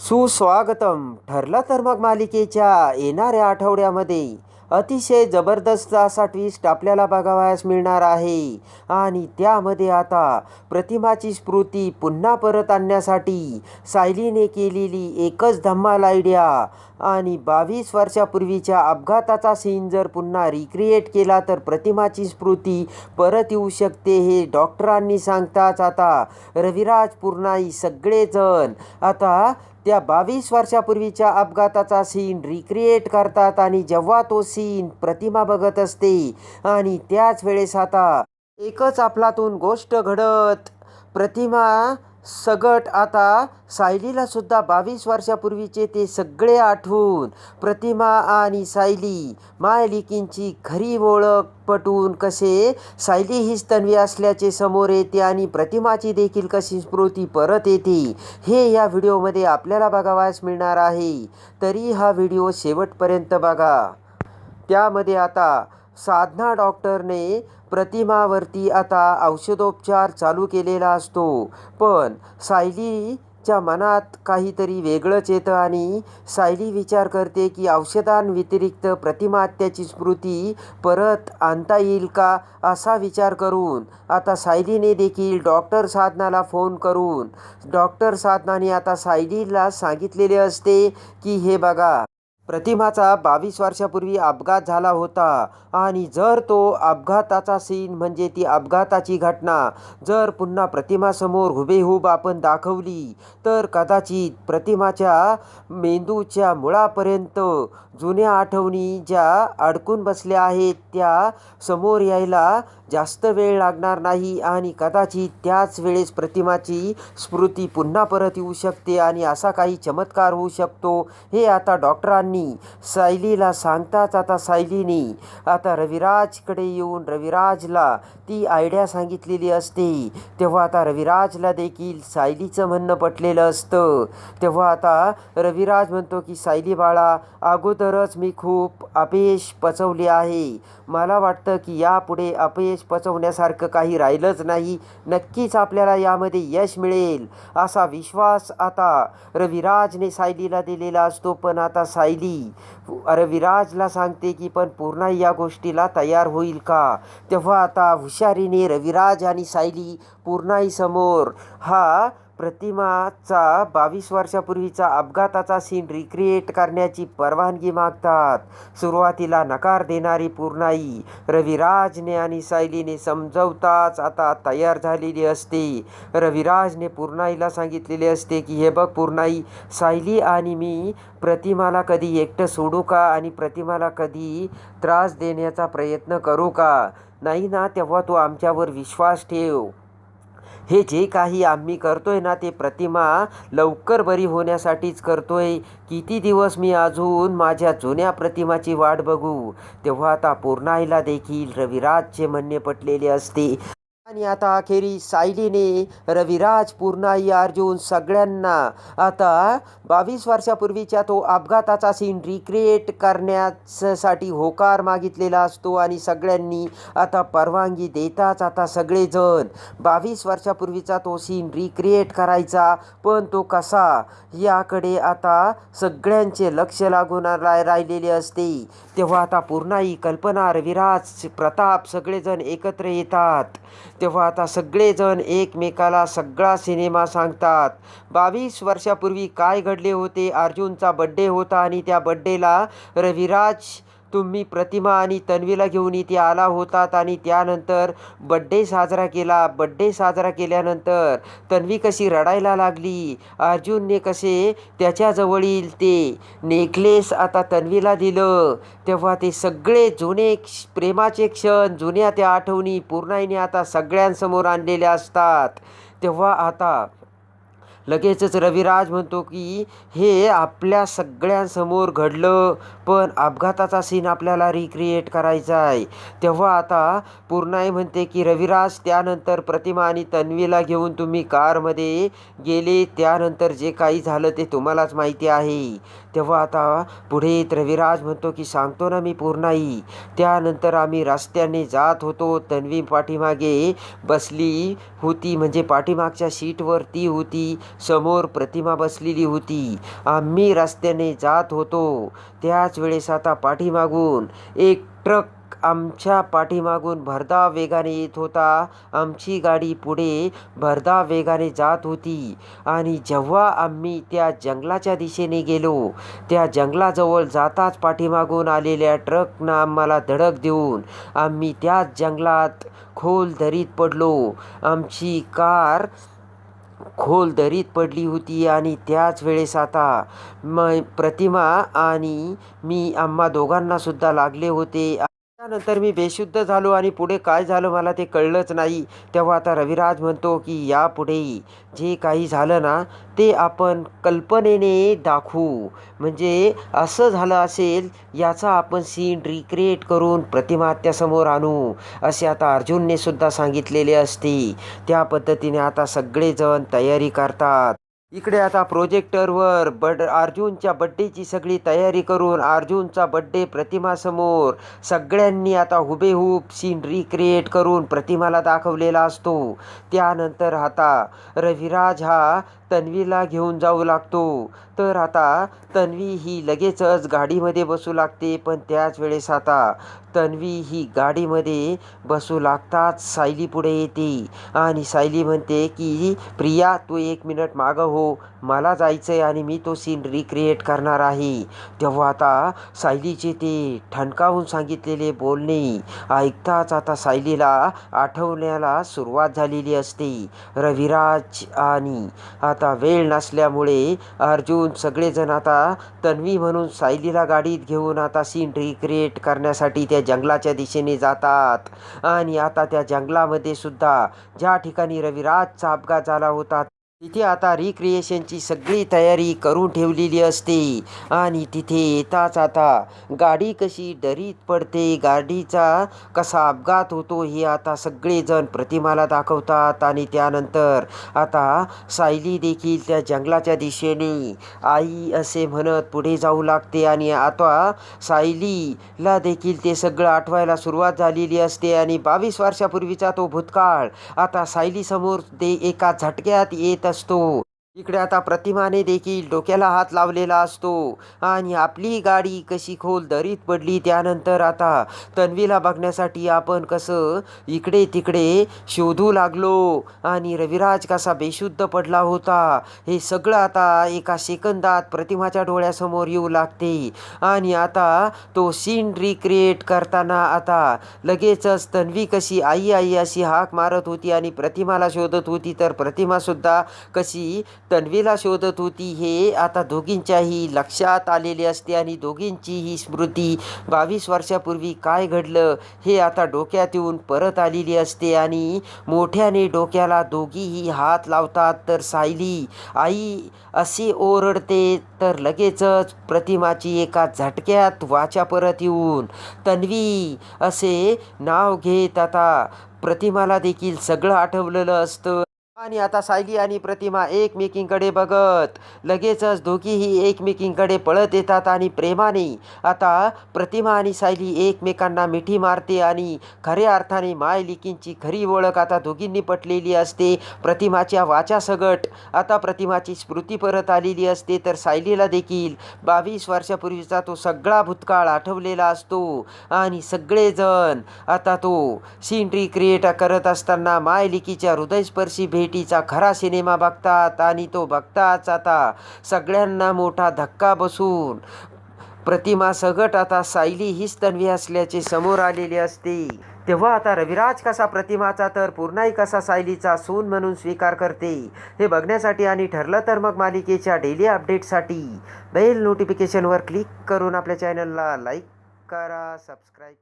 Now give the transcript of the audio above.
सुस्वागतम. ठरलं तर मग मालिकेच्या येणाऱ्या आठवड्यामध्ये अतिशय जबरदस्त असा ट्विस्ट आपल्याला बघावयास मिळणार आहे. आणि त्यामध्ये आता प्रतिमाची स्मृती पुन्हा परत आणण्यासाठी सायलीने केलेली एकच धम्माल आयडिया आणि बावीस वर्षापूर्वीच्या अपघाताचा सीन जर पुन्हा रिक्रिएट केला तर प्रतिमाची स्मृती परत येऊ शकते हे डॉक्टरांनी सांगताच. आता रविराज पूर्णाई सगळेजण आता त्या बावीस वर्षापूर्वीच्या अपघाताचा सीन रिक्रिएट करतात आणि जेव्हा तो सीन प्रतिमा बघत असते आणि त्याच वेळेस आता एकच आपलातून गोष्ट घडत. प्रतिमा सगट. आता सायलीला सुद्धा बावीस वर्षापूर्वीचे ते सगळे आठवून प्रतिमा आणि सायली मायलिकींची खरी ओळख पटून कसे सायली हीच तन्वी असल्याचे समोर येते आणि प्रतिमाची देखील कशी स्मृती परत येते हे या व्हिडिओमध्ये आपल्याला बघावयास मिळणार आहे. तरी हा व्हिडिओ शेवटपर्यंत बघा. त्यामध्ये आता साधना डॉक्टरने प्रतिमावरती आता औषधोपचार चालू केलेला असतो. पण सायलीच्या मनात काहीतरी वेगळंच येतं आणि सायली विचार करते की औषधांव्यतिरिक्त प्रतिमात्याची स्मृती परत आणता येईल का असा विचार करून आता सायलीने देखील डॉक्टर साधनाला फोन करून डॉक्टर साधनाने आता सायलीला सांगितलेले असते की हे बघा प्रतिमाचा बावीस वर्षापूर्वी अपघात झाला होता. आणि जर तो अपघाताचा सीन म्हणजे ती अपघाताची घटना जर पुन्हा प्रतिमासमोर हुबेहूब आपण दाखवली तर कदाचित प्रतिमाच्या मेंदूच्या मुळापर्यंत जुन्या आठवणी ज्या अडकून बसल्या आहेत त्या समोर यायला जास्त वेळ लागणार नाही आणि कदाचित त्याच वेळेस प्रतिमाची स्मृती पुन्हा परत येऊ शकते आणि असा काही चमत्कार होऊ शकतो. हे आता डॉक्टरांनी सायलीला सांगताच आता सायलीने. आता रविराजकडे येऊन रविराजला ती आयडिया सांगितलेली असते. तेव्हा आता रविराजला देखील सायलीचं म्हणणं पटलेलं असतं. तेव्हा आता रविराज म्हणतो की सायली बाळा अगोदरच मी खूप अपयश पचवले आहे. मला वाटतं की यापुढे अपयश पचवण्यासारखं काही राहिलंच नाही. नक्कीच आपल्याला यामध्ये यश मिळेल असा विश्वास आता रविराजने सायलीला दिलेला असतो. पण आता सायली रविराजला सांगते की पण पूर्ण या गोष्टीला तयार होईल का? तेव्हा आता हुशारीने रविराज आणि सायली पूर्णाईसमोर हा प्रतिमाचा बावीस वर्षापूर्वीचा अपघाताचा सीन रिक्रिएट करण्याची परवानगी मागतात. सुरुवातीला नकार देणारी पूर्णाई रविराजने आणि सायलीने समजवताच आता तयार झालेली असते. रविराजने पूर्णाईला सांगितलेले असते की हे बघ पूर्णाई सायली आणि मी प्रतिमाला कधी एकटं सोडू का आणि प्रतिमाला कधी त्रास देण्याचा प्रयत्न करू का? नाही ना तेव्हा तू आमच्यावर विश्वास ठेव. हे जे काही आम्ही करतोय ना ते प्रतिमा लवकर बरी होण्यासाठीच करतोय. किती दिवस मी अजून माझ्या जुन्या प्रतिमाची वाट बघू? तेव्हा आता पूर्णाईला देखील रविराजचे म्हणणे पटलेले असते. आणि आता अखेरी सायलीने रविराज पूर्णाई अर्जुन सगळ्यांना आता बावीस वर्षापूर्वीच्या तो अपघाताचा सीन रिक्रिएट करण्यासाठी होकार मागितलेला असतो आणि सगळ्यांनी आता परवानगी देताच आता सगळेजण बावीस वर्षापूर्वीचा तो सीन रिक्रिएट करायचा. पण तो कसा? याकडे आता सगळ्यांचे लक्ष लागून रा राहिलेले असते. तेव्हा आता पूर्णाई कल्पना रविराज प्रताप सगळेजण एकत्र येतात. तेव्हा आता सगळेजण एकमेकाला सगळा सिनेमा सांगतात. बावीस वर्षापूर्वी काय घडले होते? अर्जुनचा बड्डे होता आणि त्या बड्डेला रविराज तुम्ही प्रतिमा आणि तन्वीला घेऊन इथे आला होतात आणि त्यानंतर बड्डे साजरा केला. बड्डे साजरा केल्यानंतर तन्वी कशी रडायला लागली? अर्जुनने कसे त्याच्याजवळील ते नेकलेस आता तन्वीला दिलं. तेव्हा ते सगळे जुने क्ष- प्रेमाचे क्षण जुन्या त्या आठवणी पूर्णाईने आता सगळ्यांसमोर आणलेल्या असतात. तेव्हा आता लगेचच रविराज म्हणतो की हे आपल्या सगळ्यांसमोर घडलं पण अपघाताचा सीन आपल्याला रिक्रिएट करायचा आहे. तेव्हा आता पूर्णाई म्हणते की रविराज त्यानंतर प्रतिमा आणि तन्वीला घेऊन तुम्ही कारमध्ये गेले त्यानंतर जे काही झालं ते तुम्हालाच माहिती आहे. तेव्हा आता पुढे रविराज म्हणतो की सांगतो ना मी पूर्णाई त्यानंतर आम्ही रस्त्याने जात होतो तन्वी पाठीमागे बसली होती म्हणजे पाठीमागच्या सीटवर ती होती समोर प्रतिमा बसलेली होती. आम्ही रस्त्याने जात होतो. त्याच वेळेस आता पाठीमागून एक ट्रक आमच्या पाठीमागून भरधाव वेगाने येत होता. आमची गाडी पुढे भरधाव वेगाने जात होती. आणि जेव्हा आम्ही त्या जंगलाच्या दिशेने गेलो त्या जंगलाजवळ जाताच पाठीमागून आलेल्या ट्रकनं आम्हाला धडक देऊन आम्ही त्याच जंगलात खोल दरीत पडलो. आमची कार खोल दरीत पडली होती आणि त्याच वेळेस आता म प्रतिमा आणि मी आम्हा दोघांनासुद्धा लागले होते. त्यानंतर मी बेशुद्ध झालो आणि पुढे काय झालं मला ते कळलंच नाही. तेव्हा आता रविराज म्हणतो की यापुढेही जे काही झालं ना ते आपण कल्पनेने दाखवू. म्हणजे असं झालं असेल याचा आपण सीन रिक्रिएट करून प्रतिमात्यासमोर आणू. असे आता अर्जुनने सुद्धा सांगितलेले असते. त्या पद्धतीने आता सगळेजण तयारी करतात. इकडे आता प्रोजेक्टरवर बड अर्जुनच्या बड्डेची सगळी तयारी करून अर्जुनचा बड्डे प्रतिमासमोर सगळ्यांनी आता हुबेहूब सीन रिक्रिएट करून प्रतिमाला दाखवलेला असतो. त्यानंतर आता रविराज हा तन्वीला घेऊन जाऊ लागतो. तर आता तन्वी ही लगेचच गाडीमध्ये बसू लागते पण त्याच वेळेस आता तन्वी ही गाडीमध्ये बसू लागताच सायली पुढे येते आणि सायली म्हणते की प्रिया तू एक मिनिट मागं हो. मला जायचं आहे आणि मी तो सीन रिक्रिएट करणार आहे. तेव्हा आता सायलीचे ते ठणकावून सांगितलेले बोलणे ऐकताच आता सायलीला आठवण्याला सुरुवात झालेली असते. रविराज आणि आता वेळ नसल्यामुळे अर्जुन सगळेजण आता तन्वी म्हणून सायलीला गाडीत घेऊन आता सीन रिक्रिएट करण्यासाठी त्या जंगलाच्या दिशेने जातात. आणि आता त्या जंगलामध्ये सुद्धा ज्या ठिकाणी रविराजचा अपघात झाला होता तिथे आता रिक्रिएशनची सगळी तयारी करून ठेवलेली असते. आणि तिथे येताच आता गाडी कशी डरीत पडते गाडीचा कसा अपघात होतो हे आता सगळेजण प्रतिमाला दाखवतात. आणि त्यानंतर आता सायली देखील त्या जंगलाच्या दिशेने आई असे म्हणत पुढे जाऊ लागते. आणि आता सायलीला देखील ते सगळं आठवायला सुरुवात झालेली असते. आणि बावीस वर्षापूर्वीचा तो भूतकाळ. आता सायलीसमोर ते एका झटक्यात येत असतो इकडे आता प्रतिमाने देखील डोक्याला हात लावलेला असतो. आणि आपली गाडी कशी खोल दरीत पडली त्यानंतर आता तन्वीला बघण्यासाठी आपण कसं इकडे तिकडे शोधू लागलो. आणि रविराज कसा बेशुद्ध पडला होता. हे सगळं आता एका सेकंदात प्रतिमाच्या डोळ्यासमोर येऊ लागते. आणि आता तो सीन रिक्रिएट करताना आता लगेचच तन्वी कशी आई आई अशी हाक मारत होती आणि प्रतिमाला शोधत होती. तर प्रतिमासुद्धा कशी तन्वीला शोधत होती. हे आता दोघींच्याही लक्षात आलेले असते आणि दोघींचीही स्मृती बावीस वर्षापूर्वी काय घडलं हे आता डोक्यात येऊन परत आलेली असते आणि मोठ्याने डोक्याला दोघीही हात लावतात. तर सायली आई असे ओरडते तर लगेचच प्रतिमाची एका झटक्यात वाचा परत येऊन तन्वी असे नाव घेत आता. प्रतिमाला देखील सगळं आठवलेलं असतं. आणि आता सायली आणि प्रतिमा एकमेकींकडे बघत. लगेचच दोघीही एकमेकींकडे पळत येतात आणि प्रेमाने. आता प्रतिमा आणि सायली एकमेकांना मिठी मारते आणि खऱ्या अर्थाने मायलिकींची खरी ओळख आता दोघींनी पटलेली असते. प्रतिमाच्या वाचा सगट. आता प्रतिमाची स्मृती परत आलेली असते तर सायलीला देखील. बावीस वर्षापूर्वीचा तो सगळा भूतकाळ आठवलेला असतो. आणि सगळेजण आता तो सीन रिक्रिएट करत असताना मायलिकीच्या हृदयस्पर्शी भेट भेटीचा खरा सिनेमा बघतात आणि तो बघताच आता सगळ्यांना मोठा धक्का बसून. प्रतिमा सगट आता सायली हीच तन्वी असल्याचे समोर आलेले असते. तेव्हा आता रविराज कसा प्रतिमाचा तर पूर्णाई कसा सायलीचा सून म्हणून स्वीकार करते हे बघण्यासाठी आणि ठरलं तर मग मालिकेच्या डेली अपडेटसाठी बेल नोटिफिकेशनवर क्लिक करून आपल्या चॅनलला लाईक करा सबस्क्राईब